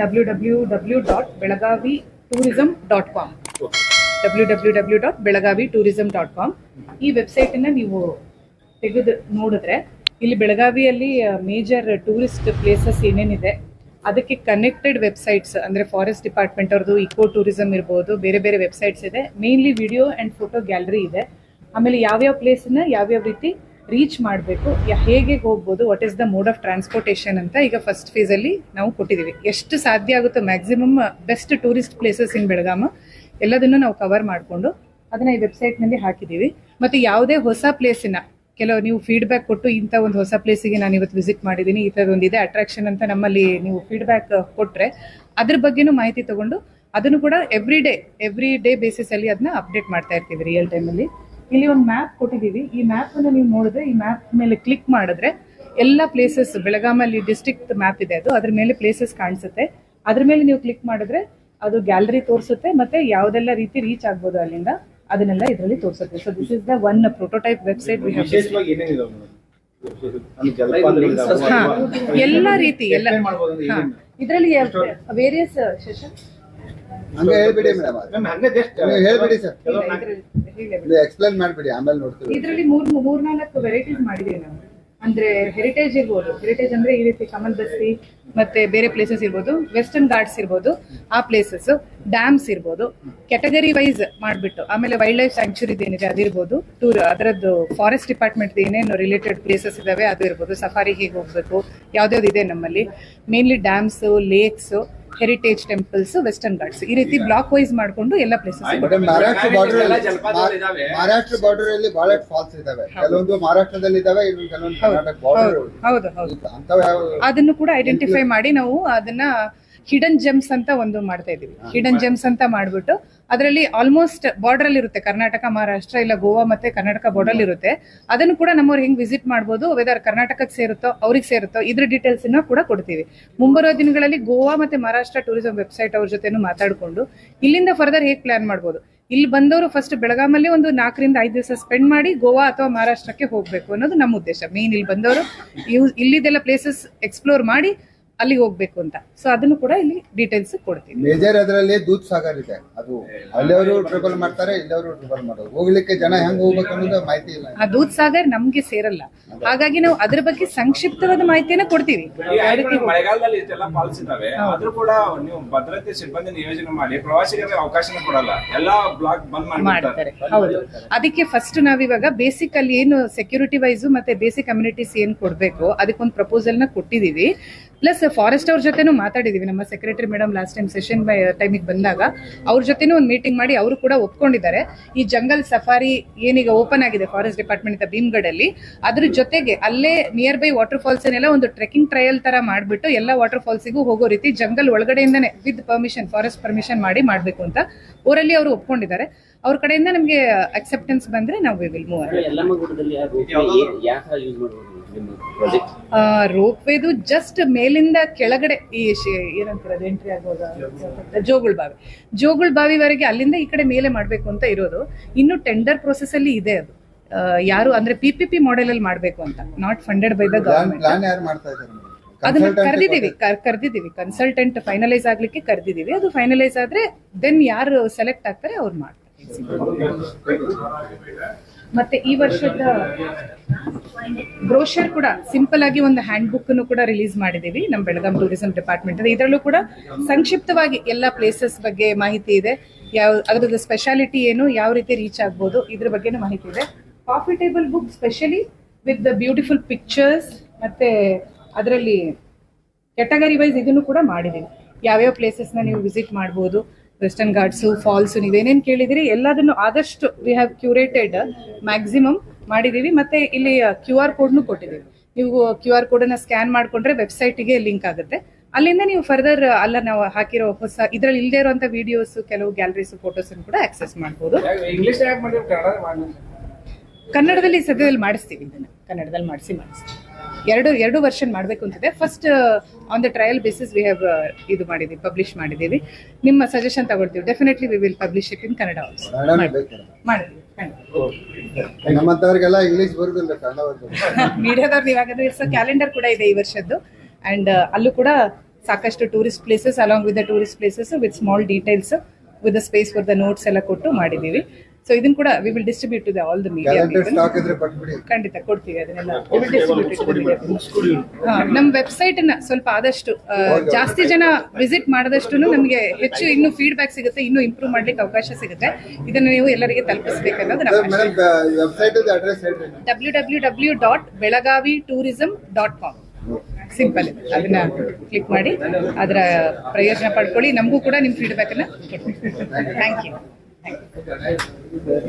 W W W dot Belagavi tourism dot com W W dot Belagavi tourism dot com ಈ ವೆಬ್ಸೈಟನ್ನು ನೀವು ತೆಗೆದು ನೋಡಿದ್ರೆ, ಇಲ್ಲಿ ಬೆಳಗಾವಿಯಲ್ಲಿ ಮೇಜರ್ ಟೂರಿಸ್ಟ್ ಪ್ಲೇಸಸ್ ಏನೇನಿದೆ, ಅದಕ್ಕೆ ಕನೆಕ್ಟೆಡ್ ವೆಬ್ಸೈಟ್ಸ್ ಅಂದರೆ ಫಾರೆಸ್ಟ್ ಡಿಪಾರ್ಟ್ಮೆಂಟ್ ಅವ್ರದ್ದು ಇಕೋ ಟೂರಿಸಮ್ ಇರ್ಬೋದು, ಬೇರೆ ಬೇರೆ ವೆಬ್ಸೈಟ್ಸ್ ಇದೆ. Mainly video and photo gallery ಇದೆ. ಆಮೇಲೆ ಯಾವ್ಯಾವ ಪ್ಲೇಸನ್ನ ಯಾವ್ಯಾವ ರೀತಿ ರೀಚ್ ಮಾಡಬೇಕು. ಹೇಗೆ ಹೋಗ್ಬೋದು what is the mode of transportation ಅಂತ ಈಗ ಫಸ್ಟ್ ಫೇಸಲ್ಲಿ ನಾವು ಕೊಟ್ಟಿದ್ದೀವಿ. ಎಷ್ಟು ಸಾಧ್ಯ ಆಗುತ್ತೋ maximum best tourist places in Belgaum ಎಲ್ಲದನ್ನು ನಾವು ಕವರ್ ಮಾಡಿಕೊಂಡು ಅದನ್ನ ಈ ವೆಬ್ಸೈಟ್ನಲ್ಲಿ ಹಾಕಿದ್ದೀವಿ. ಮತ್ತು ಯಾವುದೇ ಹೊಸ ಪ್ಲೇಸಿನ ಕೆಲವು ನೀವು ಫೀಡ್ಬ್ಯಾಕ್ ಕೊಟ್ಟು ಇಂಥ ಒಂದು ಹೊಸ ಪ್ಲೇಸಿಗೆ ನಾನು ಇವತ್ತು ವಿಸಿಟ್ ಮಾಡಿದ್ದೀನಿ, ಈ ಥರದೊಂದು ಇದೆ ಅಟ್ರಾಕ್ಷನ್ ಅಂತ ನಮ್ಮಲ್ಲಿ ನೀವು ಫೀಡ್ಬ್ಯಾಕ್ ಕೊಟ್ಟರೆ ಅದ್ರ ಬಗ್ಗೆನೂ ಮಾಹಿತಿ ತಗೊಂಡು ಅದನ್ನು ಕೂಡ ಎವ್ರಿ ಡೇ ಎವ್ರಿ ಡೇ ಬೇಸಿಸಲ್ಲಿ ಅದನ್ನ ಅಪ್ಡೇಟ್ ಮಾಡ್ತಾ ಇರ್ತೀವಿ ರಿಯಲ್ ಟೈಮಲ್ಲಿ ಇಲ್ಲಿ ಒಂದು ಮ್ಯಾಪ್ ಕೊಟ್ಟಿದ್ದೀವಿ ಈ ಮ್ಯಾಪನ್ನು ನೀವು ನೋಡಿದ್ರೆ ಈ ಮ್ಯಾಪ್ ಮೇಲೆ ಕ್ಲಿಕ್ ಮಾಡಿದ್ರೆ ಎಲ್ಲ ಪ್ಲೇಸಸ್ ಬೆಳಗಾಮಲ್ಲಿ ಡಿಸ್ಟ್ರಿಕ್ಟ್ ಮ್ಯಾಪ್ ಇದೆ ಅದು. ಅದ್ರ ಮೇಲೆ ಪ್ಲೇಸಸ್ ಕಾಣಿಸುತ್ತೆ. ಅದ್ರ ಮೇಲೆ ನೀವು ಕ್ಲಿಕ್ ಮಾಡಿದ್ರೆ ಅದು ಗ್ಯಾಲರಿ ತೋರಿಸುತ್ತೆ ಮತ್ತೆ ಯಾವುದೆಲ್ಲ ರೀತಿ ರೀಚ್ ಆಗ್ಬೋದು ಅಲ್ಲಿಂದ ಅದನ್ನೆಲ್ಲ ಇದರಲ್ಲಿ ತೋರಿಸುತ್ತೆ. So this is the one prototype website. ಎಲ್ಲ ರೀತಿ ಎಲ್ಲ ಇದರಲ್ಲಿ ವೇರಿಯಸ್ ಸೆಷನ್ ಹಂಗೆ ಹೇಳ್ಬಿಡಿ ಮೇಡಮ್ ಹೇಳ್ಬಿಡಿ ಸರ್. ಎಕ್ಸ್ಪ್ಲೈನ್ ಮಾಡ್ಬಿಡಿ ಆಮೇಲೆ ನೋಡ್ತೀವಿ. ಇದರಲ್ಲಿ ಮೂರ್ ಮೂರ್ನಾಲ್ಕು ವೆರೈಟೀಸ್ ಮಾಡಿದೀವಿ ನಾವು ಅಂದ್ರೆ ಹೆರಿಟೇಜ್ ಇರ್ಬೋದು. ಹೆರಿಟೇಜ್ ಅಂದ್ರೆ ಈ ರೀತಿ ಕಮಲ್ ಬಸ್ತಿ ಮತ್ತೆ ಬೇರೆ ಪ್ಲೇಸಸ್ ಇರ್ಬೋದು. ವೆಸ್ಟರ್ನ್ ಗಾರ್ಡ್ಸ್ ಇರ್ಬೋದು. ಆ ಪ್ಲೇಸಸ್ ಡ್ಯಾಮ್ಸ್ ಇರ್ಬೋದು. ಕ್ಯಾಟಗರಿ ವೈಸ್ ಮಾಡ್ಬಿಟ್ಟು ಆಮೇಲೆ ವೈಲ್ಡ್ ಲೈಫ್ ಸ್ಯಾಂಕ್ಚುರಿ ಏನಿದೆ ಅದಿರ್ಬೋದು ಟೂರ್ ಅದರದ್ದು ಫಾರೆಸ್ಟ್ ಡಿಪಾರ್ಟ್ಮೆಂಟ್ ಏನೇನು ರಿಲೇಟೆಡ್ ಪ್ಲೇಸಸ್ ಇದಾವೆ ಅದು ಇರ್ಬೋದು. ಸಫಾರಿ ಹೇಗೆ ಹೋಗ್ಬೇಕು? ಯಾವ್ದ್ಯಾವ್ದು ಇದೆ ನಮ್ಮಲ್ಲಿ? Mainly dams lakes heritage temples western ghats ಈ ರೀತಿ ಬ್ಲಾಕ್ ವೈಸ್ ಮಾಡ್ಕೊಂಡು ಎಲ್ಲ places Maharashtra border. Maharashtra border ಅಲ್ಲಿ ಬಹಳ ಫಾಲ್ಸ್ ಇದಾವೆ. ಕೆಲವೊಂದು ಮಹಾರಾಷ್ಟ್ರದಲ್ಲಿ ಇದಾವೆ ಕೆಲವೊಂದು ಕರ್ನಾಟಕ ಬಾರ್ಡರ್ ಹೌದು ಹೌದು ಅದನ್ನು ಕೂಡ ಐಡೆಂಟಿಫೈ ಮಾಡಿ ನಾವು ಅದನ್ನ ಹಿಡನ್ ಜೆಮ್ಸ್ ಅಂತ ಒಂದು ಮಾಡ್ತಾ ಇದೀವಿ ಹಿಡನ್ ಜೆಮ್ಸ್ ಅಂತ ಮಾಡ್ಬಿಟ್ಟು ಅದರಲ್ಲಿ ಆಲ್ಮೋಸ್ಟ್ ಬಾರ್ಡರ್ ಅಲ್ಲಿ ಇರುತ್ತೆ. ಕರ್ನಾಟಕ ಮಹಾರಾಷ್ಟ್ರ ಇಲ್ಲ ಗೋವಾ ಮತ್ತೆ ಕರ್ನಾಟಕ ಬಾರ್ಡರ್ ಇರುತ್ತೆ. ಅದನ್ನು ಕೂಡ ನಮ್ಮವ್ರು ಹೆಂಗ್ ವಿಸಿಟ್ ಮಾಡ್ಬೋದು ವೆದರ್ ಕರ್ನಾಟಕಕ್ಕೆ ಸೇರುತ್ತೋ ಅವ್ರಿಗೆ ಸೇರುತ್ತೋ ಇದ್ರ ಡೀಟೇಲ್ಸ್ ಕೂಡ ಕೊಡ್ತೀವಿ. ಮುಂಬರುವ ದಿನಗಳಲ್ಲಿ ಗೋವಾ ಮತ್ತೆ ಮಹಾರಾಷ್ಟ್ರ ಟೂರಿಸಂ ವೆಬ್ಸೈಟ್ ಅವ್ರ ಜೊತೆನೂ ಮಾತಾಡ್ಕೊಂಡು ಇಲ್ಲಿಂದ ಫರ್ದರ್ ಹೇಗ್ ಪ್ಲಾನ್ ಮಾಡಬಹುದು ಇಲ್ಲಿ ಬಂದವರು ಫಸ್ಟ್ ಬೆಳಗಾಮಲ್ಲಿ ಒಂದು ನಾಲ್ಕರಿಂದ ಐದು ದಿವಸ ಸ್ಪೆಂಡ್ ಮಾಡಿ ಗೋವಾ ಅಥವಾ ಮಹಾರಾಷ್ಟ್ರಕ್ಕೆ ಹೋಗ್ಬೇಕು ಅನ್ನೋದು ನಮ್ಮ ಉದ್ದೇಶ. ಮೇನ್ ಇಲ್ಲಿ ಬಂದವರು ಇಲ್ಲಿದೆಲ್ಲ ಪ್ಲೇಸಸ್ ಎಕ್ಸ್ಪ್ಲೋರ್ ಮಾಡಿ ಅಲ್ಲಿಗೆ ಹೋಗ್ಬೇಕು ಅಂತ. ಸೊ ಅದನ್ನು ಕೂಡ ಇಲ್ಲಿ ಡೀಟೇಲ್ಸ್ ಕೊಡ್ತೀವಿ ಮೇಜರ್ ಅದರಲ್ಲಿ ದೂದ್ ಸಾಗರ್ ಇದೆ. ಅದು ಅಲ್ಲಿಯವರು ಟ್ರಿಪಲ್ ಮಾಡ್ತಾರೆ ಇಲ್ಲವರು ಟ್ರಿಪಲ್ ಮಾಡೋದು. ಹೋಗ್ಲಿಕ್ಕೆ ಜನ ಹೆಂಗ್ ಹೋಗ್ಬೇಕು ಅನ್ನೋದು ಮಾಹಿತಿ ಇಲ್ಲ. ಆ ದೂತ್ ಸಾಗರ್ ನಮ್ಗೆ ಸೇರಲ್ಲ. ಹಾಗಾಗಿ ನಾವು ಅದ್ರ ಬಗ್ಗೆ ಸಂಕ್ಷಿಪ್ತವಾದ ಮಾಹಿತಿಯನ್ನ ಕೊಡ್ತೀವಿ. ಮಳೆಗಾಲದಲ್ಲಿ ಇಷ್ಟೆಲ್ಲ ಫಾಲ್ಸ್ ಇದಾವೆ ಆದ್ರೂ ಕೂಡ ನೀವು ಭದ್ರತೆ ಸಿಬ್ಬಂದಿ ನಿಯೋಜನೆ ಮಾಡಿ ಪ್ರವಾಸಿಗರಿಗೆ ಅವಕಾಶನ ಕೊಡಲ್ಲ. ಎಲ್ಲಾ ಬ್ಲಾಕ್ ಬಂದ್ ಮಾಡ್ತಾರೆ ಮಾಡ್ತಾರೆ. ಹೌದು. ಅದಕ್ಕೆ ಫಸ್ಟ್ ನಾವಿವಾಗ ಬೇಸಿಕ್ ಅಲ್ಲಿ ಏನು ಸೆಕ್ಯೂರಿಟಿ ವೈಸ್ ಮತ್ತೆ ಬೇಸಿಕ್ ಕಮ್ಯುನಿಟೀಸ್ ಏನ್ ಕೊಡ್ಬೇಕು ಅದಕ್ಕೊಂದು ಪ್ರಪೋಸಲ್ನ ಕೊಟ್ಟಿದೀವಿ. ಪ್ಲಸ್ ಫಾರೆಸ್ಟ್ ಅವ್ರ ಜೊತೆನೂ ಮಾತಾಡಿದೀವಿ. ನಮ್ಮ secretary madam last time session ಟೈಮಿಗೆ ಬಂದಾಗ ಅವ್ರ ಜೊತೆನೂ ಒಂದು ಮೀಟಿಂಗ್ ಮಾಡಿ ಅವರು ಕೂಡ ಒಪ್ಕೊಂಡಿದ್ದಾರೆ. ಈ ಜಂಗಲ್ ಸಫಾರಿ ಏನೀಗ ಓಪನ್ ಆಗಿದೆ ಫಾರೆಸ್ಟ್ ಡಿಪಾರ್ಟ್ಮೆಂಟ್ ಇಂದ ಭೀಮ್ಗಢಲ್ಲಿ ಅದ್ರ ಜೊತೆಗೆ ಅಲ್ಲೇ ನಿಯರ್ ಬೈ ವಾಟರ್ ಫಾಲ್ಸ್ ಏನೆಲ್ಲ ಒಂದು ಟ್ರೆಕಿಂಗ್ ಟ್ರಯಲ್ ತರ ಮಾಡ್ಬಿಟ್ಟು ಎಲ್ಲ ವಾಟರ್ ಫಾಲ್ಸಿಗೂ ಹೋಗೋ ರೀತಿ ಜಂಗಲ್ ಒಳಗಡೆಯಿಂದನೇ ವಿತ್ ಪರ್ಮಿಷನ್ ಫಾರೆಸ್ಟ್ ಪರ್ಮಿಷನ್ ಮಾಡಿ ಮಾಡಬೇಕು ಅಂತ ಊರಲ್ಲಿ ಅವರು ಒಪ್ಕೊಂಡಿದ್ದಾರೆ. ಅವ್ರ ಕಡೆಯಿಂದ ನಮಗೆ ಅಕ್ಸೆಪ್ಟೆನ್ಸ್ ಬಂದ್ರೆ ನಾವು ವಿ ವಿಲ್ ಮೂವ್ ರೋಪ್ ವೇದು ಯೂಸ್ ಮಾಡ್ಬೋದು ನಿಮ್ಮ ಪ್ರಾಜೆಕ್ಟ್ ರೋಪ್ವೇದು ಜಸ್ಟ್ ಮೇಲಿಂದ ಕೆಳಗಡೆ ಈ ಏನಂತೀರಾ ಎಂಟ್ರಿ ಆಗುವಾಗ ಜೋಗುಳ್ ಬಾವಿ. ಜೋಗುಳ್ ಬಾವಿವರೆಗೆ ಅಲ್ಲಿಂದ ಈ ಕಡೆ ಮೇಲೆ ಮಾಡಬೇಕು ಅಂತ ಇರೋದು. ಇನ್ನು ಟೆಂಡರ್ ಪ್ರೊಸೆಸ್ ಅಲ್ಲಿ ಇದೆ ಅದು. ಆ, ಯಾರು ಅಂದ್ರೆ ಪಿ ಪಿ ಪಿ ಮಾಡೆಲ್ ಅಲ್ಲಿ ಮಾಡಬೇಕು ಅಂತ. Not funded by the government plan ಯಾರು ಮಾಡ್ತಾ ಇದ್ದಾರೆ ಅದನ್ನ ಕರ್ದಿದೀವಿ ಕರೆದಿದ್ದೀವಿ. ಕರೆದಿದ್ದೀವಿ. ಕನ್ಸಲ್ಟೆಂಟ್ ಫೈನಲೈಸ್ ಆಗ್ಲಿಕ್ಕೆ ಕರೆದಿದ್ದೀವಿ. ಅದು ಫೈನಲೈಸ್ ಆದ್ರೆ ದೆನ್ ಯಾರು ಸೆಲೆಕ್ಟ್ ಆಗ್ತಾರೆ ಅವ್ರು ಮಾಡ್ತಾರೆ. ಮತ್ತೆ ಈ ವರ್ಷದ ಬ್ರೋಷರ್ ಕೂಡ ಸಿಂಪಲ್ ಆಗಿ ಒಂದು ಹ್ಯಾಂಡ್ ಬುಕ್ ಕೂಡ ರಿಲೀಸ್ ಮಾಡಿದೀವಿ ನಮ್ಮ ಬೆಳಗಾಂ ಟೂರಿಸಂ ಡಿಪಾರ್ಟ್ಮೆಂಟ್ ಇದರಲ್ಲೂ ಕೂಡ ಸಂಕ್ಷಿಪ್ತವಾಗಿ ಎಲ್ಲ ಪ್ಲೇಸಸ್ ಬಗ್ಗೆ ಮಾಹಿತಿ ಇದೆ. ಯಾವ, ಅದರದ್ದು ಸ್ಪೆಷಾಲಿಟಿ ಏನು, ಯಾವ ರೀತಿ ರೀಚ್ ಆಗ್ಬೋದು, ಇದ್ರ ಬಗ್ಗೆನೂ ಮಾಹಿತಿ ಇದೆ. Coffee table book specially with the beautiful pictures ಮತ್ತೆ ಅದರಲ್ಲಿ ಕೆಟಗರಿ ವೈಸ್ ಇದನ್ನು ಕೂಡ ಮಾಡಿದ್ದೀವಿ. ಯಾವ್ಯಾವ ಪ್ಲೇಸಸ್ನ ನೀವು ವಿಸಿಟ್ ಮಾಡ್ಬೋದು ವೆಸ್ಟರ್ನ್ ಘಾಟ್ಸು ಫಾಲ್ಸು ನೀವೇನೇನು ಕೇಳಿದಿರಿ? ಎಲ್ಲದನ್ನು ಆದಷ್ಟು ವಿ ಹ್ಯಾವ್ ಕ್ಯೂರೇಟೆಡ್ ಮ್ಯಾಕ್ಸಿಮಮ್ ಮಾಡಿದ್ದೀವಿ ಮತ್ತೆ ಇಲ್ಲಿ ಕ್ಯೂ ಆರ್ ಕೋಡ್ನು ಕೊಟ್ಟಿದ್ದೀವಿ ನೀವು ಕ್ಯೂ ಆರ್ ಕೋಡನ್ನು ಸ್ಕ್ಯಾನ್ ಮಾಡಿಕೊಂಡ್ರೆ ವೆಬ್ಸೈಟಿಗೆ ಲಿಂಕ್ ಆಗುತ್ತೆ. ಅಲ್ಲಿಂದ ನೀವು ಫರ್ದರ್ ಅಲ್ಲ ನಾವು ಹಾಕಿರೋ ಹೊಸ ಇದರಲ್ಲಿ ಇಲ್ಲದೆ ಇರುವಂಥ ವಿಡಿಯೋಸ್ ಕೆಲವು ಗ್ಯಾಲರೀಸ್ ಫೋಟೋಸ್ ಕೂಡ ಆಕ್ಸೆಸ್ ಮಾಡ್ಬೋದು. ಇಂಗ್ಲಿಷ್ ಯಾಕೆ ಮಾಡಿದ್ರೆ? ಕನ್ನಡ ಮಾಡಿ ಕನ್ನಡದಲ್ಲಿ ಸದ್ಯದಲ್ಲಿ ಮಾಡಿಸ್ತೀವಿ ಇದನ್ನ. ಕನ್ನಡದಲ್ಲಿ ಮಾಡಿಸಿ ಮಾಡಿಸ್ತೀವಿ. ಎರಡು ಎರಡು ವರ್ಷನ್ ಮಾಡಬೇಕು ಅಂತಿದೆ first on the trial basis we have ಇದು ಮಾಡಿದೀವಿ ಪಬ್ಲಿಷ್ ಮಾಡಿದ್ದೀವಿ ನಿಮ್ಮ ಸಜೆಷನ್ ತಗೊಳ್ತೀವಿ. Definitely we will publish it in Kannada also ನಮ್ಮಂತವ್ರಿಗೆಲ್ಲ English ಬರುದಿಲ್ಲ ಮೀಡಿಯಾದವ್ರದ್ದು ಇವಾಗ ಕ್ಯಾಲೆಂಡರ್ ಕೂಡ ಇದೆ ಈ ವರ್ಷದ್ದು. ಅಂಡ್ ಅಲ್ಲೂ ಕೂಡ ಸಾಕಷ್ಟು tourist places along with the tourist places with small details with space for the notes ಎಲ್ಲ ಕೊಟ್ಟು ಮಾಡಿದ್ದೀವಿ ಸೊ ಇದನ್ನ ಕೂಡ we will distribute to the all the media ಖಂಡಿತ ಕೊಡ್ತೀವಿ ಅದನ್ನೆಲ್ಲ We will distribute it to the media. ಹಾ, ನಮ್ಮ ವೆಬ್ಸೈಟ್ ಅನ್ನ ಸ್ವಲ್ಪ ಆದಷ್ಟು ಜಾಸ್ತಿ ಜನ ವಿಸಿಟ್ ಮಾಡದಷ್ಟು ನಮಗೆ ಹೆಚ್ಚು ಇನ್ನು ಫೀಡ್ಬ್ಯಾಕ್ ಸಿಗುತ್ತೆ ಇನ್ನು ಇಂಪ್ರೂವ್ ಮಾಡ್ಲಿಕ್ಕೆ ಅವಕಾಶ ಸಿಗುತ್ತೆ. ಇದನ್ನ ನೀವು ಎಲ್ಲರಿಗೆ ತಲುಪಿಸಬೇಕನ್ನೋದು ನಮ್ಮ W W W dot Belagavi tourism dot com simple ಅದನ್ನ ಕ್ಲಿಕ್ ಮಾಡಿ ಅದರ ಪ್ರಯೋಜನ ಪಡ್ಕೊಳ್ಳಿ. ನಮಗೂ ಕೂಡ ನಿಮ್ಮ ಫೀಡ್ಬ್ಯಾಕ್ ಅನ್ನ ಥ್ಯಾಂಕ್ ಯು Thank you.